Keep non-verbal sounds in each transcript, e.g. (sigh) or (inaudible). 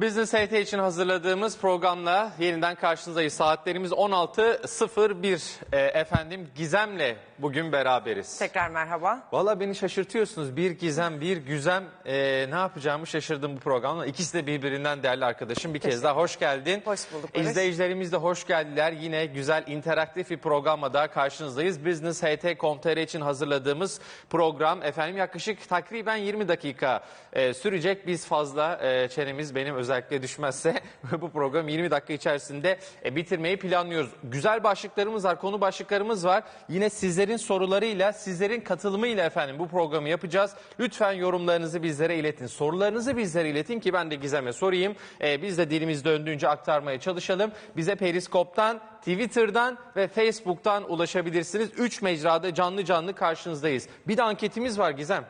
Business HT için hazırladığımız programla yeniden karşınızdayız. Saatlerimiz 16.01 Ee, efendim Gizem'le bugün beraberiz. Tekrar merhaba. Valla beni şaşırtıyorsunuz. Bir Gizem, bir Güzem. Ee, ne yapacağımı şaşırdım bu programda. İkisi de birbirinden değerli arkadaşım. Bir kez daha hoş geldin. Hoş bulduk Barış. İzleyicilerimiz de hoş geldiler. Yine güzel interaktif bir programla daha karşınızdayız. Business HT.com.tr için hazırladığımız program efendim yaklaşık takriben 20 dakika e, sürecek. Biz fazla e, çenemiz benim özellikle düşmezse (laughs) bu program 20 dakika içerisinde e, bitirmeyi planlıyoruz. Güzel başlıklarımız var, konu başlıklarımız var. Yine sizlerin sorularıyla, sizlerin katılımıyla efendim bu programı yapacağız. Lütfen yorumlarınızı bizlere iletin. Sorularınızı bizlere iletin ki ben de Gizem'e sorayım. E, biz de dilimiz döndüğünce aktarmaya çalışalım. Bize Periskop'tan, Twitter'dan ve Facebook'tan ulaşabilirsiniz. 3 mecrada canlı canlı karşınızdayız. Bir de anketimiz var Gizem.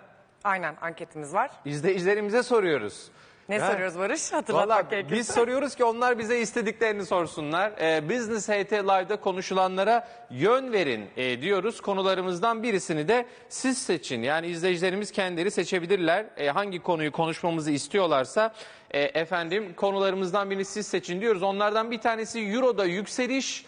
Aynen anketimiz var. İzleyicilerimize soruyoruz. Ne Ya- soruyoruz Barış? Hatırlatmak gerekirse. biz soruyoruz ki onlar bize istediklerini sorsunlar. Ee, Business HT Live'da konuşulanlara yön verin e, diyoruz. Konularımızdan birisini de siz seçin. Yani izleyicilerimiz kendileri seçebilirler. E, hangi konuyu konuşmamızı istiyorlarsa e, efendim konularımızdan birini siz seçin diyoruz. Onlardan bir tanesi Euro'da yükseliş.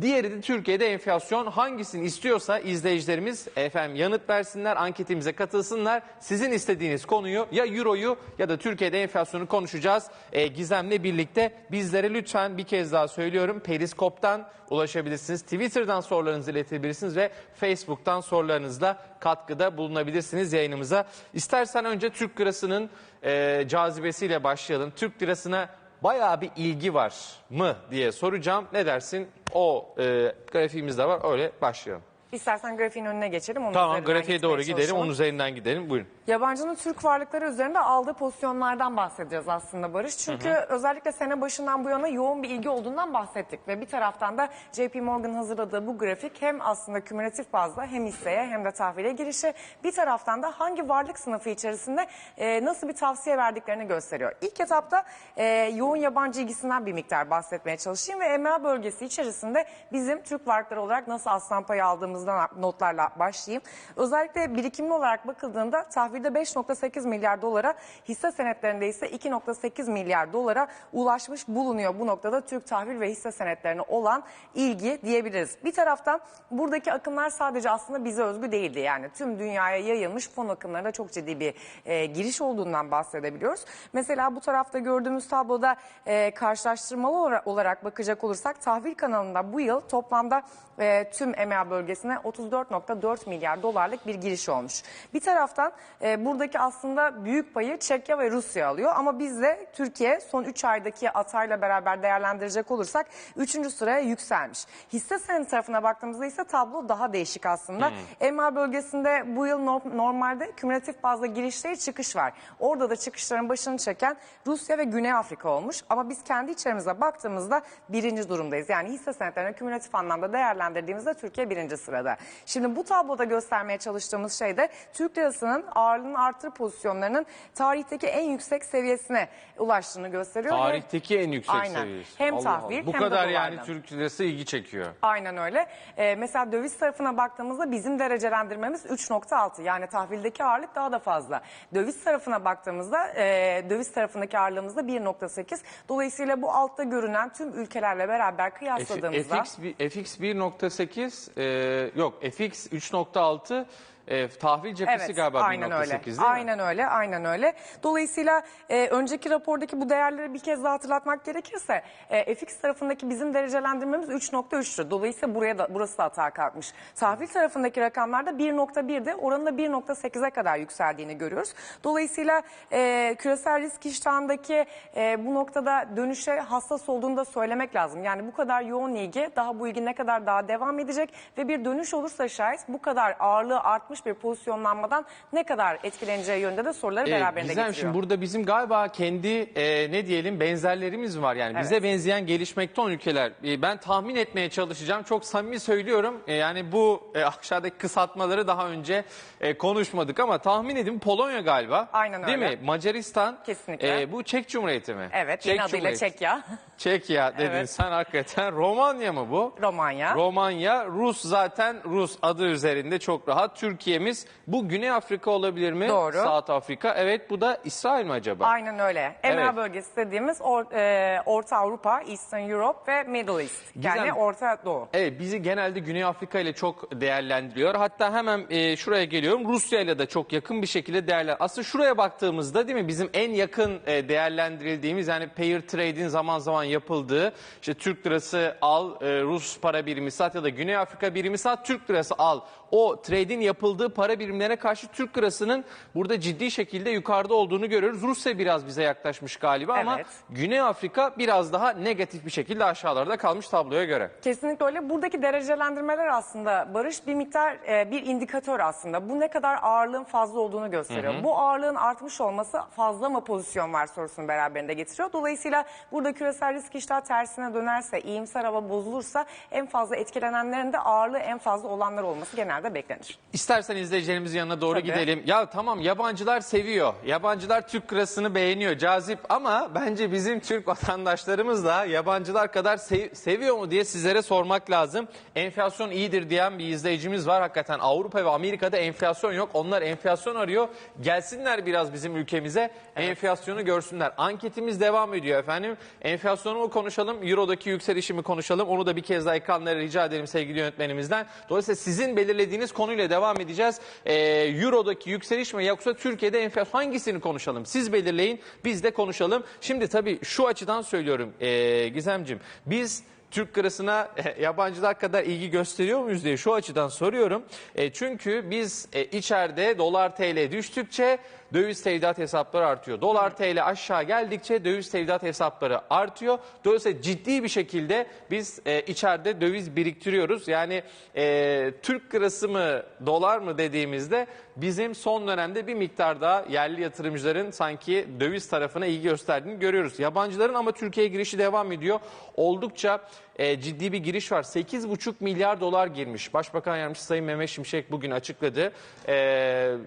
Diğeri de Türkiye'de enflasyon hangisini istiyorsa izleyicilerimiz efendim yanıt versinler, anketimize katılsınlar. Sizin istediğiniz konuyu ya Euro'yu ya da Türkiye'de enflasyonu konuşacağız. Ee, Gizem'le birlikte bizlere lütfen bir kez daha söylüyorum Periskop'tan ulaşabilirsiniz. Twitter'dan sorularınızı iletebilirsiniz ve Facebook'tan sorularınızla katkıda bulunabilirsiniz yayınımıza. İstersen önce Türk lirasının e, cazibesiyle başlayalım. Türk lirasına bayağı bir ilgi var mı diye soracağım. Ne dersin? O e, grafiğimiz de var. Öyle başlayalım. İstersen grafiğin önüne geçelim. Onun Tamam üzerinden grafiğe gitmeye doğru gidelim. çalışalım. Onun üzerinden gidelim. Buyurun. Yabancının Türk varlıkları üzerinde aldığı pozisyonlardan bahsedeceğiz aslında Barış. Çünkü özellikle sene başından bu yana yoğun bir ilgi olduğundan bahsettik. Ve bir taraftan da JP Morgan hazırladığı bu grafik hem aslında kümülatif bazda hem hisseye hem de tahvile girişi bir taraftan da hangi varlık sınıfı içerisinde e, nasıl bir tavsiye verdiklerini gösteriyor. İlk etapta e, yoğun yabancı ilgisinden bir miktar bahsetmeye çalışayım ve EMEA bölgesi içerisinde bizim Türk varlıkları olarak nasıl aslan payı aldığımızdan notlarla başlayayım. Özellikle birikimli olarak bakıldığında tahvilde 5.8 milyar dolara, hisse senetlerinde ise 2.8 milyar dolara ulaşmış bulunuyor. Bu noktada Türk tahvil ve hisse senetlerine olan ilgi diyebiliriz. Bir taraftan buradaki akımlar sadece aslında bize özgü değildi. Yani tüm dünyaya yayılmış fon akımlarında çok ciddi bir e, giriş olduğundan bahsedebiliyoruz. Mesela bu tarafta gördüğümüz tabloda e, karşılaştırmalı olarak, bakacak olursak tahvil kanalında bu yıl toplamda e, tüm EMEA bölgesine 34.4 milyar dolarlık bir giriş olmuş. Bir taraftan e, buradaki aslında büyük payı Çekya ve Rusya alıyor ama biz de Türkiye son 3 aydaki atayla beraber değerlendirecek olursak 3. sıraya yükselmiş. Hisse senedi tarafına baktığımızda ise tablo daha değişik aslında. EMEA bölgesinde bu yıl no- normalde kümülatif bazda giriş değil çıkış var. Orada da çıkışların başını çeken Rusya ve Güney Afrika olmuş. Ama biz kendi içerimize baktığımızda birinci durumdayız. Yani hisse senetlerini kümülatif anlamda değerlendirdiğimizde Türkiye birinci sırada. Şimdi bu tabloda göstermeye çalıştığımız şey de Türk lirasının ağırlığının artır pozisyonlarının tarihteki en yüksek seviyesine ulaştığını gösteriyor. Tarihteki en yüksek Aynen. seviyesi. Hem Allah tahvil Allah. Bu hem de kadar yani dolardan. Türk lirası ilgi çekiyor. Aynen öyle. Ee, mesela döviz tarafına baktığımızda bizim derecelendirmemiz 3.6 yani tahvildeki ağırlık daha da fazla. Döviz tarafına baktığımızda e, döviz tarafındaki ağırlığımız da 1.8. Dolayısıyla bu altta görünen tüm ülkelerle beraber kıyasladığımızda FX, FX 1.8 e, yok FX 3.6 e, tahvil cephesi galiba aynen 1.8 öyle. değil mi? Aynen öyle, aynen öyle. Dolayısıyla e, önceki rapordaki bu değerleri bir kez daha hatırlatmak gerekirse e, FX tarafındaki bizim derecelendirmemiz 3.3'tü. Dolayısıyla buraya da burası da hata kalkmış. Tahvil tarafındaki rakamlarda 1.1'de oranın da 1.8'e kadar yükseldiğini görüyoruz. Dolayısıyla e, küresel risk iştahındaki e, bu noktada dönüşe hassas olduğunu da söylemek lazım. Yani bu kadar yoğun ilgi, daha bu ilgi ne kadar daha devam edecek ve bir dönüş olursa şayet bu kadar ağırlığı artmış bir pozisyonlanmadan ne kadar etkileneceği yönünde de soruları Ee, beraberinde Gizem getiriyor. şimdi burada bizim galiba kendi e, ne diyelim benzerlerimiz var. Yani bize Evet. benzeyen gelişmekte olan ülkeler. E, ben tahmin etmeye çalışacağım. Çok samimi söylüyorum. E, yani bu e, aşağıdaki kısaltmaları daha önce e, konuşmadık ama tahmin edin Polonya galiba. Aynen Değil öyle. mi? Macaristan. Kesinlikle. E, bu Çek Cumhuriyeti mi? Evet, Çek yeni adıyla Cumhuriyeti. Çekya, Çekya dedin Evet. sen hakikaten. Romanya mı bu? Romanya. Romanya, Rus zaten Rus adı üzerinde çok rahat. Türk Türkiye'miz. Bu Güney Afrika olabilir mi? Doğru. South Afrika. Evet bu da İsrail mi acaba? Aynen öyle. EMEA Evet. bölgesi dediğimiz Or- e, Orta Avrupa, Eastern Europe ve Middle East. Yani Gizem- Orta Doğu. Evet bizi genelde Güney Afrika ile çok değerlendiriyor. Hatta hemen e, şuraya geliyorum. Rusya ile de çok yakın bir şekilde değerlen. Aslında şuraya baktığımızda değil mi bizim en yakın e, değerlendirildiğimiz yani pair trade'in zaman zaman yapıldığı işte Türk lirası al, e, Rus para birimi sat ya da Güney Afrika birimi sat, Türk lirası al. O trade'in yapıldığı para birimlerine karşı Türk lirasının burada ciddi şekilde yukarıda olduğunu görüyoruz. Rusya biraz bize yaklaşmış galiba ama Evet. Güney Afrika biraz daha negatif bir şekilde aşağılarda kalmış tabloya göre. Kesinlikle öyle. Buradaki derecelendirmeler aslında Barış bir miktar e, bir indikatör aslında. Bu ne kadar ağırlığın fazla olduğunu gösteriyor. Bu ağırlığın artmış olması fazla mı pozisyon var sorusunu beraberinde getiriyor. Dolayısıyla burada küresel risk iştah tersine dönerse, iyimser hava bozulursa en fazla etkilenenlerin de ağırlığı en fazla olanlar olması genelde beklenir. İstersen izleyicilerimizin yanına doğru Tabii. gidelim. Ya tamam yabancılar seviyor. Yabancılar Türk lirasını beğeniyor. Cazip ama bence bizim Türk vatandaşlarımız da yabancılar kadar sev- seviyor mu diye sizlere sormak lazım. Enflasyon iyidir diyen bir izleyicimiz var. Hakikaten Avrupa ve Amerika'da enflasyon yok. Onlar enflasyon arıyor. Gelsinler biraz bizim ülkemize. Enflasyonu görsünler. Anketimiz devam ediyor efendim. Enflasyonu mu konuşalım? Euro'daki yükselişi mi konuşalım? Onu da bir kez daha ekranlara rica edelim sevgili yönetmenimizden. Dolayısıyla sizin belirlediğiniz konuyla devam edeceğiz. Ee, Euro'daki yükseliş mi yoksa Türkiye'de enflasyon hangisini konuşalım? Siz belirleyin biz de konuşalım. Şimdi tabii şu açıdan söylüyorum ee, Gizemcim. Biz Türk lirasına (laughs) e, yabancılar kadar ilgi gösteriyor muyuz diye şu açıdan soruyorum. E, çünkü biz e, içeride dolar TL düştükçe döviz tevdiat hesapları artıyor. Dolar TL aşağı geldikçe döviz tevdiat hesapları artıyor. Dolayısıyla ciddi bir şekilde biz e, içeride döviz biriktiriyoruz. Yani e, Türk lirası mı dolar mı dediğimizde bizim son dönemde bir miktar daha yerli yatırımcıların sanki döviz tarafına ilgi gösterdiğini görüyoruz. Yabancıların ama Türkiye'ye girişi devam ediyor. Oldukça e, ciddi bir giriş var. 8,5 milyar dolar girmiş. Başbakan Yardımcısı Sayın Mehmet Şimşek bugün açıkladı. E,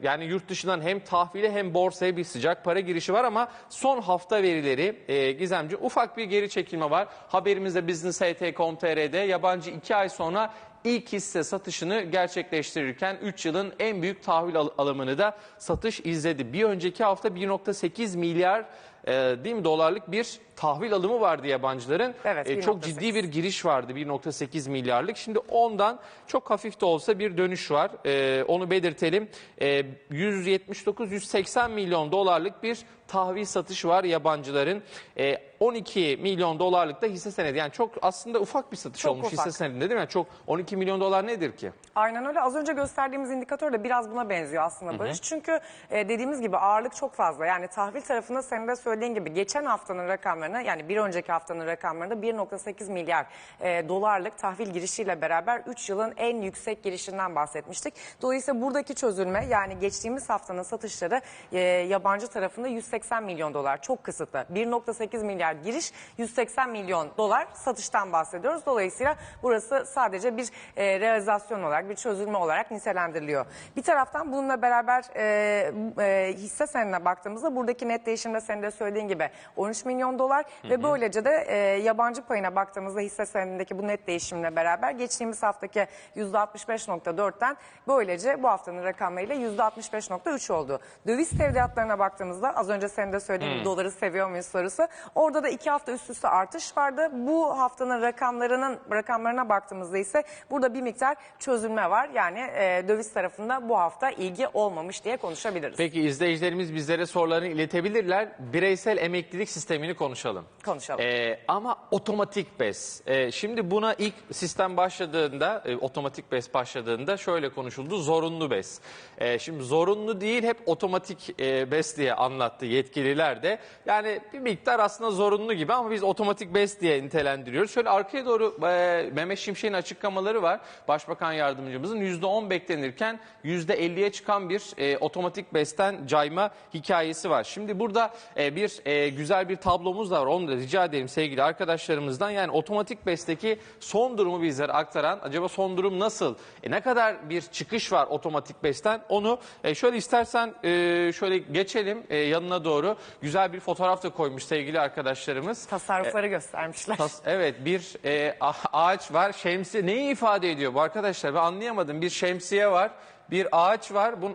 yani yurt dışından hem tahvile hem borsaya bir sıcak para girişi var ama son hafta verileri e, Gizemci ufak bir geri çekilme var. Haberimizde business.ht.com.tr'de yabancı 2 ay sonra ilk hisse satışını gerçekleştirirken 3 yılın en büyük tahvil al- alımını da satış izledi. Bir önceki hafta 1.8 milyar e, değil mi dolarlık bir tahvil alımı vardı yabancıların. Evet, E, çok 1.8. ciddi bir giriş vardı 1.8 milyarlık. Şimdi ondan çok hafif de olsa bir dönüş var. E, onu belirtelim. E, 179-180 milyon dolarlık bir tahvil satış var yabancıların. E, 12 milyon dolarlık da hisse senedi. Yani çok aslında ufak bir satış Çok olmuş ufak. hisse senedinde değil mi? Yani çok 12 milyon dolar nedir ki? Aynen öyle. Az önce gösterdiğimiz indikatör de biraz buna benziyor aslında Barış. Çünkü e, dediğimiz gibi ağırlık çok fazla. Yani tahvil tarafında senin de söylediğin gibi geçen haftanın rakamlarına yani bir önceki haftanın rakamlarında 1.8 milyar e, dolarlık tahvil girişiyle beraber 3 yılın en yüksek girişinden bahsetmiştik. Dolayısıyla buradaki çözülme yani geçtiğimiz haftanın satışları e, yabancı tarafında 180 milyon dolar çok kısıtlı. 1.8 milyar giriş 180 milyon dolar satıştan bahsediyoruz. Dolayısıyla burası sadece bir e, realizasyon olarak bir çözülme olarak nitelendiriliyor. Bir taraftan bununla beraber e, e, hisse senedine baktığımızda buradaki net değişimde senin de söylediğin gibi 13 milyon dolar ve böylece de e, yabancı payına baktığımızda hisse senedindeki bu net değişimle beraber geçtiğimiz haftaki %65.4'ten böylece bu haftanın rakamlarıyla %65.3 oldu. Döviz tevdiatlarına baktığımızda az önce senin de söylediğin gibi doları seviyor muyuz sorusu. Orada da iki hafta üst üste artış vardı. Bu haftanın rakamlarının rakamlarına baktığımızda ise burada bir miktar çözülme var. Yani e, döviz tarafında bu hafta ilgi olmamış diye konuşabiliriz. Peki izleyicilerimiz bizlere sorularını iletebilirler. Bireysel emeklilik sistemini konuşalım. Konuşalım. Ee, ama otomatik BES. Ee, şimdi buna ilk sistem başladığında, e, otomatik BES başladığında şöyle konuşuldu. Zorunlu BES. Ee, şimdi zorunlu değil hep otomatik e, BES diye anlattı yetkililer de. Yani bir miktar aslında zorunlu gibi ama biz otomatik BES diye nitelendiriyoruz. Şöyle arkaya doğru e, Mehmet Şimşek'in açıklamaları var. Başbakan yardımcımızın %10 beklenirken %50'ye çıkan bir e, otomatik BES'ten cayma hikayesi var. Şimdi burada e, bir e, güzel bir tablomuz da var. Onu da rica edelim sevgili arkadaşlarımızdan. Yani otomatik besteki son durumu bizlere aktaran acaba son durum nasıl? E, ne kadar bir çıkış var otomatik besten? Onu e, şöyle istersen e, şöyle geçelim e, yanına doğru. Güzel bir fotoğraf da koymuş sevgili arkadaşlarımız. Tasarrufları göstermişler. Tas- evet bir e, a- ağaç var. Şemsiye neyi ifade ediyor bu arkadaşlar? Ben anlayamadım. Bir şemsiye var, bir ağaç var. Bu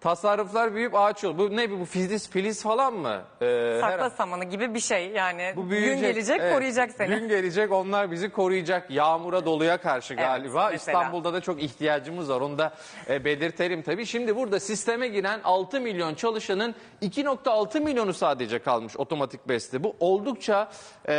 tasarruflar büyüyüp ağaç olur. Bu ne bu filiz filiz falan mı? Ee, Sakla samanı gibi bir şey yani. Bu Gün büyüyecek. gelecek evet. koruyacak seni. Gün gelecek onlar bizi koruyacak. Yağmura doluya karşı galiba. mesela. İstanbul'da da çok ihtiyacımız var. Onu da e, belirtelim tabii. Şimdi burada sisteme giren 6 milyon çalışanın 2.6 milyonu sadece kalmış otomatik beste. Bu oldukça e,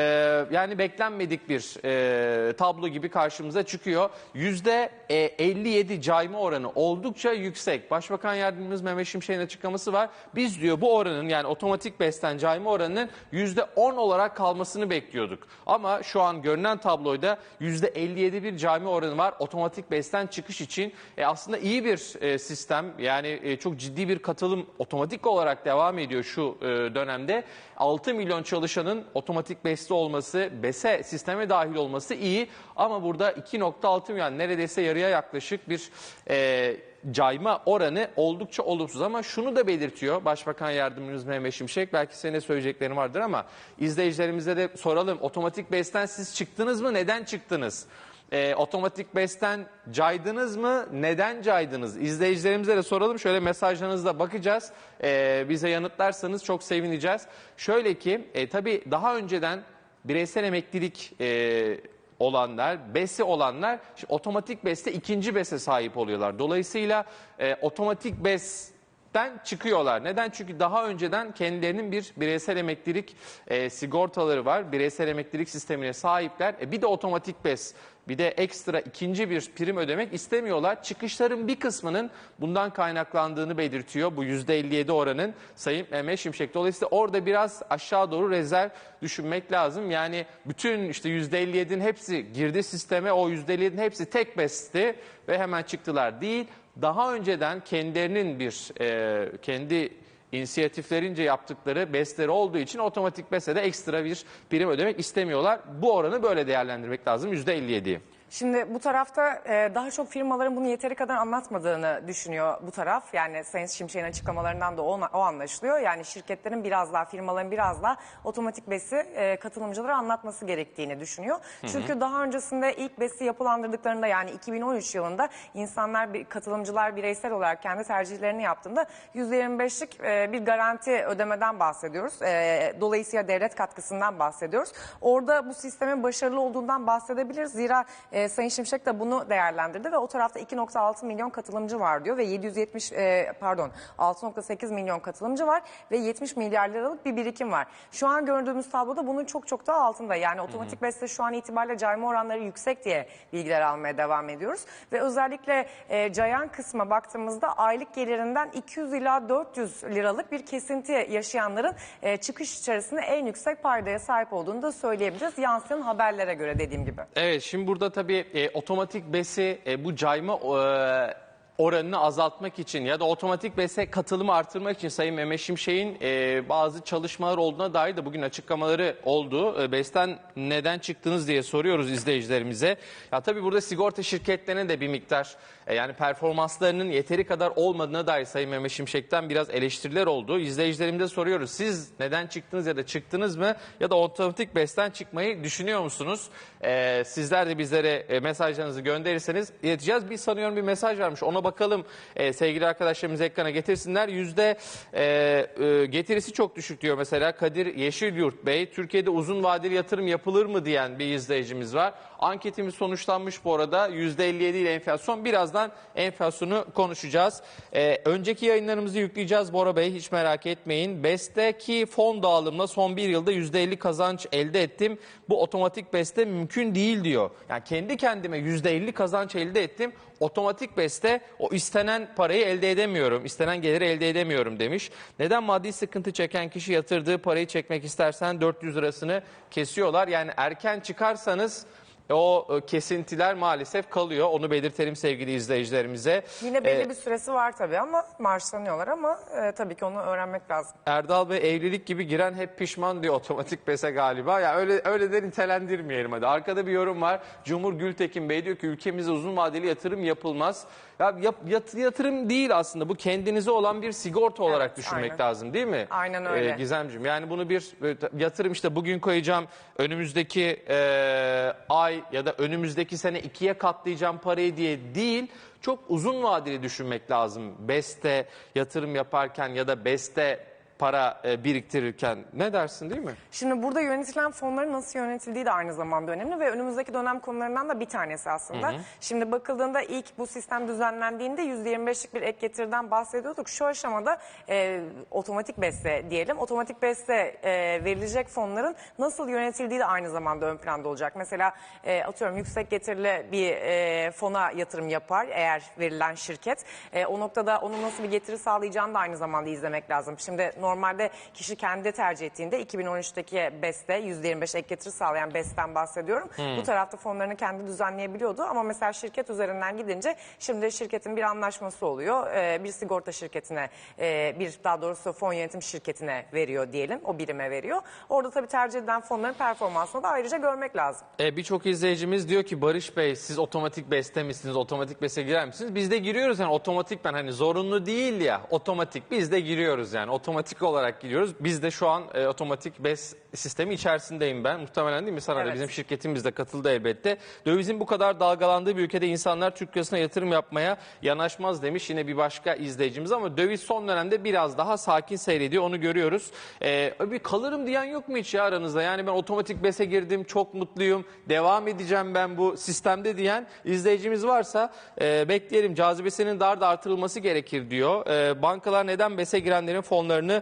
yani beklenmedik bir e, tablo gibi karşımıza çıkıyor. Yüzde e, 57 cayma oranı oldukça yüksek. Başbakan Yardımcımız Mehmet Şimşek'in açıklaması var. Biz diyor bu oranın yani otomatik besten cayma oranının yüzde 10 olarak kalmasını bekliyorduk. Ama şu an görünen tabloyda yüzde 57 bir cayma oranı var otomatik besten çıkış için. E, aslında iyi bir e, sistem yani e, çok ciddi bir katılım otomatik olarak devam ediyor şu e, dönemde. 6 milyon çalışanın otomatik beste olması, BESE sisteme dahil olması iyi ama burada 2.6 milyon neredeyse yarıya yaklaşık bir e, cayma oranı oldukça olumsuz ama şunu da belirtiyor Başbakan Yardımcımız Mehmet Şimşek belki senin söyleyeceklerin vardır ama izleyicilerimize de soralım otomatik besten siz çıktınız mı neden çıktınız? E, otomatik besten caydınız mı? Neden caydınız? İzleyicilerimize de soralım. Şöyle mesajlarınızda bakacağız. E, bize yanıtlarsanız çok sevineceğiz. Şöyle ki e, tabii daha önceden bireysel emeklilik e, olanlar, besi olanlar otomatik beste ikinci bese sahip oluyorlar. Dolayısıyla e, otomatik bes den çıkıyorlar. Neden? Çünkü daha önceden kendilerinin bir bireysel emeklilik e, sigortaları var. Bireysel emeklilik sistemine sahipler. E, bir de otomatik BES, bir de ekstra ikinci bir prim ödemek istemiyorlar. Çıkışların bir kısmının bundan kaynaklandığını belirtiyor bu %57 oranın Sayın Mehmet Şimşek. Dolayısıyla orada biraz aşağı doğru rezerv düşünmek lazım. Yani bütün işte %57'nin hepsi girdi sisteme, o %57'nin hepsi tek BES'ti ve hemen çıktılar değil daha önceden kendilerinin bir e, kendi inisiyatiflerince yaptıkları besleri olduğu için otomatik besede ekstra bir prim ödemek istemiyorlar. Bu oranı böyle değerlendirmek lazım %57'yi. Şimdi bu tarafta e, daha çok firmaların bunu yeteri kadar anlatmadığını düşünüyor bu taraf. Yani Sayın Şimşek'in açıklamalarından da o, o anlaşılıyor. Yani şirketlerin biraz daha, firmaların biraz daha otomatik besi e, katılımcılara anlatması gerektiğini düşünüyor. Çünkü daha öncesinde ilk besi yapılandırdıklarında yani 2013 yılında insanlar, bir- katılımcılar bireysel olarak kendi tercihlerini yaptığında %25'lik e, bir garanti ödemeden bahsediyoruz. E, dolayısıyla devlet katkısından bahsediyoruz. Orada bu sistemin başarılı olduğundan bahsedebiliriz. Zira e, Sayın Şimşek de bunu değerlendirdi ve o tarafta 2.6 milyon katılımcı var diyor ve 770 e, pardon 6.8 milyon katılımcı var ve 70 milyar liralık bir birikim var. Şu an gördüğümüz tabloda bunun çok çok daha altında. Yani otomatik beste şu an itibariyle cayma oranları yüksek diye bilgiler almaya devam ediyoruz. Ve özellikle e, cayan kısma baktığımızda aylık gelirinden 200 ila 400 liralık bir kesinti yaşayanların e, çıkış içerisinde en yüksek paydaya sahip olduğunu da söyleyebiliriz. Yansıyan haberlere göre dediğim gibi. Evet şimdi burada tabii e, otomatik besi e, bu cayma e, oranını azaltmak için ya da otomatik bese katılımı artırmak için Sayın Mehmet Şimşek'in e, bazı çalışmalar olduğuna dair de bugün açıklamaları oldu. E, BES'ten neden çıktınız diye soruyoruz izleyicilerimize. Ya tabii burada sigorta şirketlerine de bir miktar e, yani performanslarının yeteri kadar olmadığına dair Sayın Mehmet Şimşek'ten biraz eleştiriler oldu. İzleyicilerimize soruyoruz. Siz neden çıktınız ya da çıktınız mı ya da otomatik BES'ten çıkmayı düşünüyor musunuz? E, sizler de bizlere e, mesajlarınızı gönderirseniz ileteceğiz. Bir sanıyorum bir mesaj varmış. Ona bakalım e, sevgili arkadaşlarımız ekrana getirsinler. Yüzde e, e, getirisi çok düşük diyor mesela Kadir Yeşilyurt Bey. Türkiye'de uzun vadeli yatırım yapılır mı diyen bir izleyicimiz var. Anketimiz sonuçlanmış bu arada. Yüzde 57 ile enflasyon. Birazdan enflasyonu konuşacağız. E, önceki yayınlarımızı yükleyeceğiz Bora Bey hiç merak etmeyin. BES'teki fon dağılımla son bir yılda yüzde 50 kazanç elde ettim. Bu otomatik BES'te mümkün değil diyor. Yani kendi kendime yüzde 50 kazanç elde ettim. Otomatik BES'te o istenen parayı elde edemiyorum, istenen geliri elde edemiyorum demiş. Neden maddi sıkıntı çeken kişi yatırdığı parayı çekmek istersen 400 lirasını kesiyorlar. Yani erken çıkarsanız O e, kesintiler maalesef kalıyor. Onu belirtelim sevgili izleyicilerimize. Yine belli E, bir süresi var tabii ama marşlanıyorlar ama e, tabii ki onu öğrenmek lazım. Erdal Bey evlilik gibi giren hep pişman diyor otomatik bese galiba. Ya öyle öyle de nitelendirmeyelim hadi. Arkada bir yorum var. Cumhur Gültekin Bey diyor ki ülkemizde uzun vadeli yatırım yapılmaz. Ya yap- yat- yatırım değil aslında. Bu kendinize olan bir sigorta olarak Evet, düşünmek aynen. lazım değil mi? Aynen öyle. Ee, Gizemciğim yani bunu bir yatırım işte bugün koyacağım önümüzdeki e, ay ya da önümüzdeki sene ikiye katlayacağım parayı diye değil. Çok uzun vadeli düşünmek lazım. Beste yatırım yaparken ya da beste para e, biriktirirken ne dersin değil mi? Şimdi burada yönetilen fonların nasıl yönetildiği de aynı zamanda önemli ve önümüzdeki dönem konularından da bir tanesi aslında. Şimdi bakıldığında ilk bu sistem düzenlendiğinde %25'lik bir ek getiriden bahsediyorduk. Şu aşamada e, otomatik beste diyelim. Otomatik beste e, verilecek fonların nasıl yönetildiği de aynı zamanda ön planda olacak. Mesela e, atıyorum yüksek getirili bir e, fona yatırım yapar eğer verilen şirket. E, o noktada onun nasıl bir getiri sağlayacağını da aynı zamanda izlemek lazım. Şimdi normalde kişi kendi tercih ettiğinde 2013'teki BES'te %25 ek getiri sağlayan BES'ten bahsediyorum. Bu tarafta fonlarını kendi düzenleyebiliyordu ama mesela şirket üzerinden gidince şimdi şirketin bir anlaşması oluyor. Ee, bir sigorta şirketine e, bir daha doğrusu fon yönetim şirketine veriyor diyelim. O birime veriyor. Orada tabii tercih edilen fonların performansını da ayrıca görmek lazım. E, Birçok izleyicimiz diyor ki Barış Bey siz otomatik beste misiniz? Otomatik beste girer misiniz? Biz de giriyoruz yani otomatik ben hani zorunlu değil ya otomatik biz de giriyoruz yani otomatik olarak giriyoruz. Biz de şu an e, otomatik bes sistemi içerisindeyim ben. Muhtemelen değil mi sana da Evet. bizim şirketimiz de katıldı elbette. Dövizin bu kadar dalgalandığı bir ülkede insanlar Türk lirasına yatırım yapmaya yanaşmaz demiş yine bir başka izleyicimiz ama döviz son dönemde biraz daha sakin seyrediyor onu görüyoruz. E, bir kalırım diyen yok mu hiç ya aranızda? Yani ben otomatik bese girdim çok mutluyum devam edeceğim ben bu sistemde diyen izleyicimiz varsa e, bekleyelim cazibesinin daha da artırılması gerekir diyor. E, bankalar neden bese girenlerin fonlarını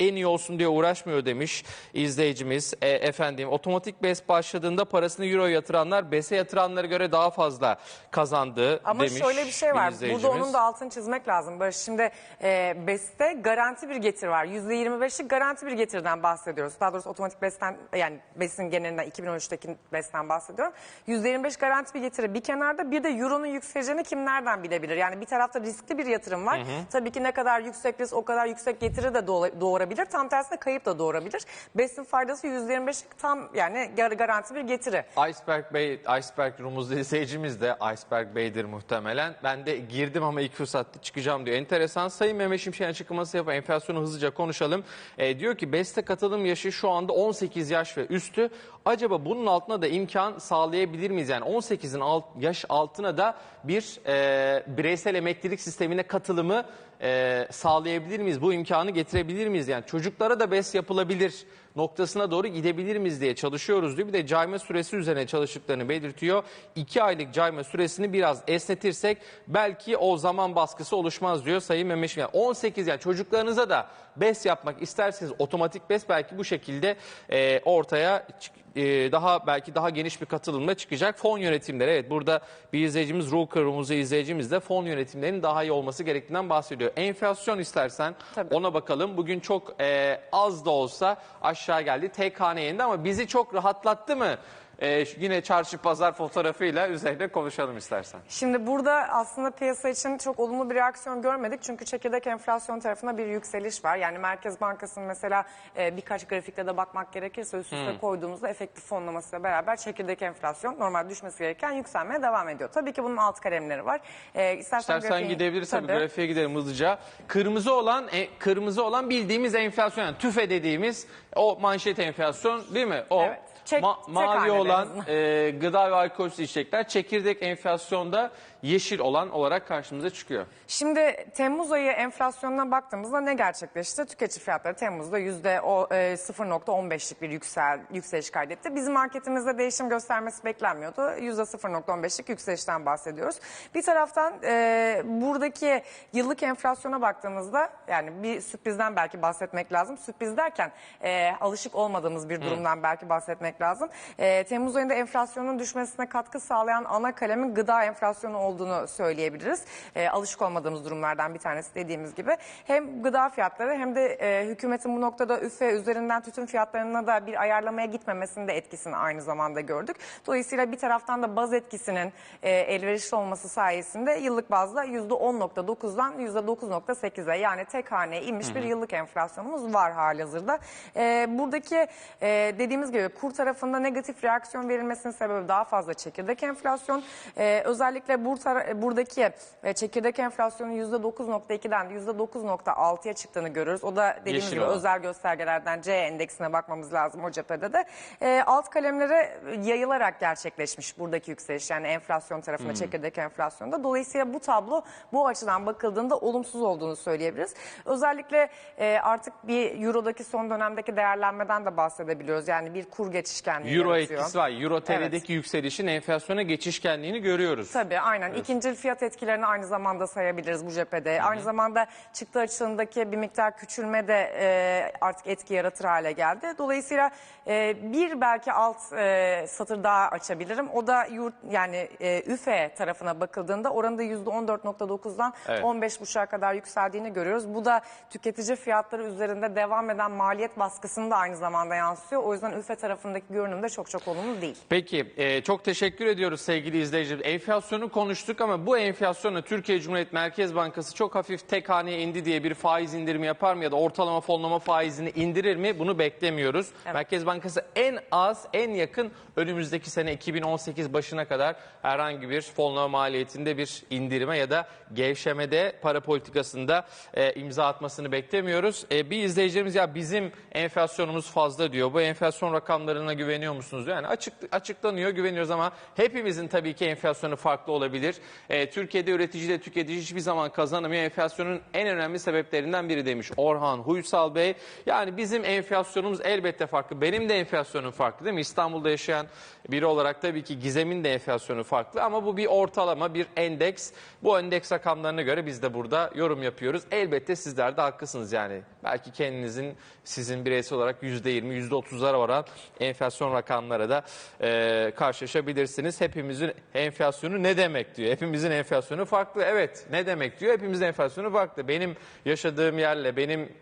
en iyi olsun diye uğraşmıyor demiş izleyicimiz. E, efendim otomatik BES başladığında parasını euro yatıranlar BES'e yatıranlara göre daha fazla kazandı Ama demiş şöyle bir şey var. Burada izleyicimiz. onun da altını çizmek lazım. Barış şimdi e, BES'te garanti bir getir var. %25'lik garanti bir getirden bahsediyoruz. Daha doğrusu otomatik BES'ten yani BES'in genelinden 2013'teki BES'ten bahsediyorum. %25 garanti bir getiri bir kenarda bir de Euro'nun yükseleceğini kim nereden bilebilir? Yani bir tarafta riskli bir yatırım var. Tabii ki ne kadar yüksek risk o kadar yüksek getiri de doğ- doğurabilir. Tam tersine kayıp da doğurabilir. BES'in faydası %25'lik tam yani gar- garanti bir getiri. Iceberg Bey, Iceberg Rumuzlu izleyicimiz de Iceberg Bey'dir muhtemelen. Ben de girdim ama ilk fırsatta çıkacağım diyor. Enteresan. Sayın Mehmet Şimşek'in açıklaması yapıp enflasyonu hızlıca konuşalım. E, diyor ki BES'te katılım yaşı şu anda 18 yaş ve üstü. Acaba bunun altına da imkan sağlayabilir miyiz? Yani 18'in alt, yaş altına da bir e, bireysel emeklilik sistemine katılımı e, sağlayabilir miyiz? Bu imkanı getirebilir miyiz? Yani çocuklara da BES yapılabilir noktasına doğru gidebilir miyiz diye çalışıyoruz diyor. Bir de cayma süresi üzerine çalıştıklarını belirtiyor. 2 aylık cayma süresini biraz esnetirsek belki o zaman baskısı oluşmaz diyor Sayın Mehmet Şimşek. Yani 18 yani çocuklarınıza da BES yapmak isterseniz otomatik BES belki bu şekilde e, ortaya çık- e, daha belki daha geniş bir katılımla çıkacak. Fon yönetimleri evet burada bir izleyicimiz Ruh Kırmızı izleyicimiz de fon yönetimlerinin daha iyi olması gerektiğinden bahsediyor. Enflasyon istersen Tabii. ona bakalım. Bugün çok e, az da olsa aşağı geldi. Tek hane ama bizi çok rahatlattı mı? E, yine çarşı pazar fotoğrafıyla üzerine konuşalım istersen. Şimdi burada aslında piyasa için çok olumlu bir reaksiyon görmedik. Çünkü çekirdek enflasyon tarafında bir yükseliş var. Yani Merkez Bankası'nın mesela e, birkaç grafikte de bakmak gerekirse üst üste koyduğumuzda efektif fonlamasıyla beraber çekirdek enflasyon normal düşmesi gereken yükselmeye devam ediyor. Tabii ki bunun alt kalemleri var. E, istersen İstersen grafiği- gidebiliriz tabii. Tabii. Grafiğe gidelim hızlıca. Kırmızı olan e, kırmızı olan bildiğimiz enflasyon yani tüfe dediğimiz o manşet enflasyon değil mi? O. Evet. Çek- mavi olan e, gıda ve alkolsüz içecekler. Çekirdek enflasyonda yeşil olan olarak karşımıza çıkıyor. Şimdi Temmuz ayı enflasyonuna baktığımızda ne gerçekleşti? Tüketici fiyatları Temmuz'da yüzde o, e, 0.15'lik bir yüksel, yükseliş kaydetti. Bizim marketimizde değişim göstermesi beklenmiyordu. Yüzde 0.15'lik yükselişten bahsediyoruz. Bir taraftan e, buradaki yıllık enflasyona baktığımızda yani bir sürprizden belki bahsetmek lazım. Sürpriz derken e, alışık olmadığımız bir durumdan belki bahsetmek lazım. E, Temmuz Temmuz ayında enflasyonun düşmesine katkı sağlayan ana kalemin gıda enflasyonu olduğunu söyleyebiliriz. E, alışık olmadığımız durumlardan bir tanesi dediğimiz gibi. Hem gıda fiyatları hem de e, hükümetin bu noktada üfe üzerinden tütün fiyatlarına da bir ayarlamaya gitmemesinin de etkisini aynı zamanda gördük. Dolayısıyla bir taraftan da baz etkisinin e, elverişli olması sayesinde yıllık bazda %10.9'dan %9.8'e yani tek haneye inmiş bir yıllık enflasyonumuz var halihazırda. E, buradaki e, dediğimiz gibi kur tarafında negatif reaksiyon verilmesinin sebebi daha fazla çekirdek enflasyon. E, özellikle bur tara- buradaki e, çekirdek enflasyonun %9.2'den %9.6'ya çıktığını görüyoruz. O da dediğimiz Yeşil gibi olan. özel göstergelerden C endeksine bakmamız lazım o cephede de. E, alt kalemlere yayılarak gerçekleşmiş buradaki yükseliş yani enflasyon tarafında çekirdek enflasyonda. Dolayısıyla bu tablo bu açıdan bakıldığında olumsuz olduğunu söyleyebiliriz. Özellikle e, artık bir eurodaki son dönemdeki değerlenmeden de bahsedebiliyoruz. Yani bir kur geçişkenliği Euro yaratıyor. etkisi var. Euro TL'deki yükselişin enflasyona geçişkenliğini görüyoruz. Tabii aynen. İkincil fiyat etkilerini aynı zamanda sayabiliriz bu cephede. Aynı zamanda çıktı açığındaki bir miktar küçülme de e, artık etki yaratır hale geldi. Dolayısıyla e, bir belki alt e, satır daha açabilirim. O da yurt yani e, üfe tarafına bakıldığında oranın da %14.9'dan Evet. 15.5'a kadar yükseldiğini görüyoruz. Bu da tüketici fiyatları üzerinde devam eden maliyet baskısını da aynı zamanda yansıyor. O yüzden üfe tarafındaki görünüm de çok çok olumlu değil. Peki e, çok teşekkür ediyoruz sevgili izleyiciler. Enflasyonu konuştuk ama bu enflasyona Türkiye Cumhuriyet Merkez Bankası çok hafif tek haneye indi diye bir faiz indirimi yapar mı ya da ortalama fonlama faizini indirir mi bunu beklemiyoruz. Merkez Bankası en az en yakın önümüzdeki sene 2018 başına kadar herhangi bir fonlama maliyetinde bir indirime ya da gevşemede para politikasında e, imza atmasını beklemiyoruz. E, bir izleyicilerimiz ya bizim enflasyonumuz fazla diyor. Bu enflasyon rakamlarına güveniyor musunuz? diyor. Yani açık, açıklanıyor güveniyoruz ama hepimizin tabii ki enflasyonu farklı olabilir. E, Türkiye'de üretici de tüketici hiçbir zaman kazanamıyor. Enflasyonun en önemli sebeplerinden biri demiş Orhan Huysal Bey. Yani bizim enflasyonumuz elbette farklı. Benim de enflasyonum farklı değil mi? İstanbul'da yaşayan biri olarak tabii ki Gizem'in de enflasyonu farklı ama bu bir ortalama, bir endeks. Bu endeks rakamlarına göre biz de burada yorum yapıyoruz. Elbette sizler de haklısınız yani. Belki kendinizin, sizin bireysel olarak %20, %30'lara varan enflasyon rakamlara da e, karşılaşabilirsiniz. Hepimizin enflasyonu ne demek diyor. Hepimizin enflasyonu farklı. Evet ne demek diyor. Hepimizin enflasyonu farklı. Benim yaşadığım yerle, benim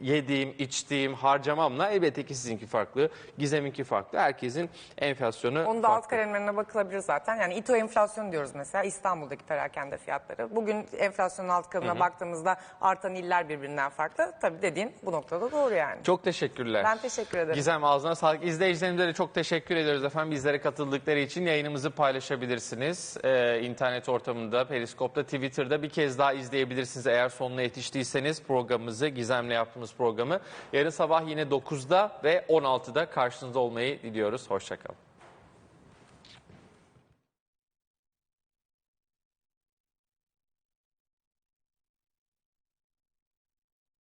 yediğim, içtiğim, harcamamla elbette ki sizinki farklı, Gizem'inki farklı. Herkesin enflasyonu Onun da alt farklı. kalemlerine bakılabilir zaten. Yani İTO enflasyon diyoruz mesela İstanbul'daki perakende fiyatları. Bugün enflasyonun alt kalemine baktığımızda artan iller birbirinden farklı. Tabii dediğin bu noktada doğru yani. Çok teşekkürler. Ben teşekkür ederim. Gizem ağzına sağlık. İzleyicilerimize de çok teşekkür ediyoruz efendim. Bizlere katıldıkları için yayınımızı paylaşabilirsiniz. Ee, internet ortamında, Periskop'ta, Twitter'da bir kez daha izleyebilirsiniz. Eğer sonuna yetiştiyseniz programımızı, Gizem'le yaptığımız programı. Yarın sabah yine 9'da ve 16'da karşınızda olmayı diliyoruz. Hoşçakalın.